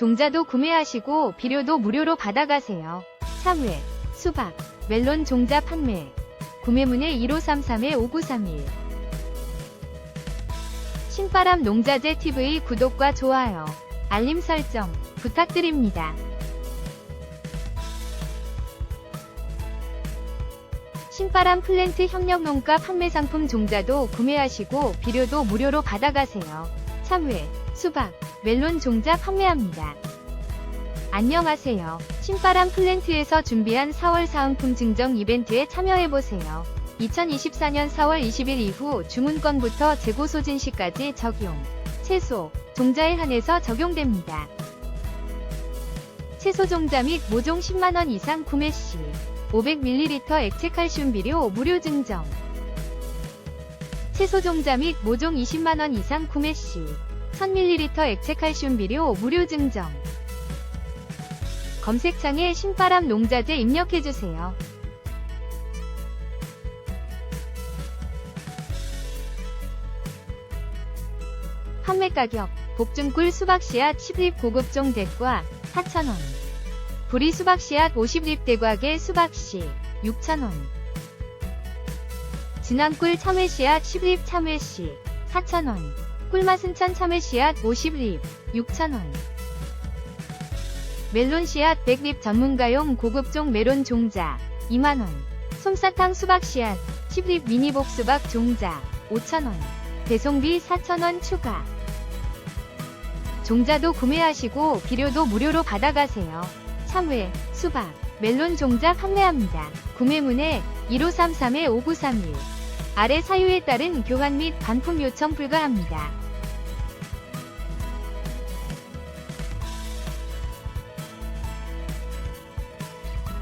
종자도 구매하시고 비료도 무료로 받아가세요. 참외, 수박, 멜론 종자 판매. 구매문의 1533-5931 신바람 농자재 TV 구독과 좋아요, 알림 설정 부탁드립니다. 신바람 플랜트 협력농가 판매 상품 종자도 구매하시고 비료도 무료로 받아가세요. 참외, 수박, 멜론 종자 판매합니다. 안녕하세요. 신바람 플랜트에서 준비한 4월 사은품 증정 이벤트에 참여해보세요. 2024년 4월 20일 이후 주문건부터 재고 소진 시까지 적용. 채소, 종자에 한해서 적용됩니다. 채소 종자 및 모종 10만원 이상 구매 시 500ml 액체 칼슘 비료 무료 증정. 채소 종자 및 모종 20만원 이상 구매 시 1000ml 액체 칼슘 비료 무료 증정. 검색창에 신바람 농자재 입력해주세요. 판매 가격 복중꿀 수박씨앗 10립 고급종 대과 4,000원 부리 수박씨앗 50립 대과계 수박씨 6,000원 진암꿀 참외씨앗 10립 참외씨 4,000원 꿀맛은천 참외 씨앗 50립 6,000원 멜론 씨앗 100립 전문가용 고급종 메론 종자 2만원 솜사탕 수박 씨앗 10립 미니복 수박 종자 5,000원 배송비 4,000원 추가 종자도 구매하시고 비료도 무료로 받아가세요. 참외, 수박, 멜론 종자 판매합니다. 구매문의 1533-5931 아래 사유에 따른 교환 및 반품 요청 불가합니다.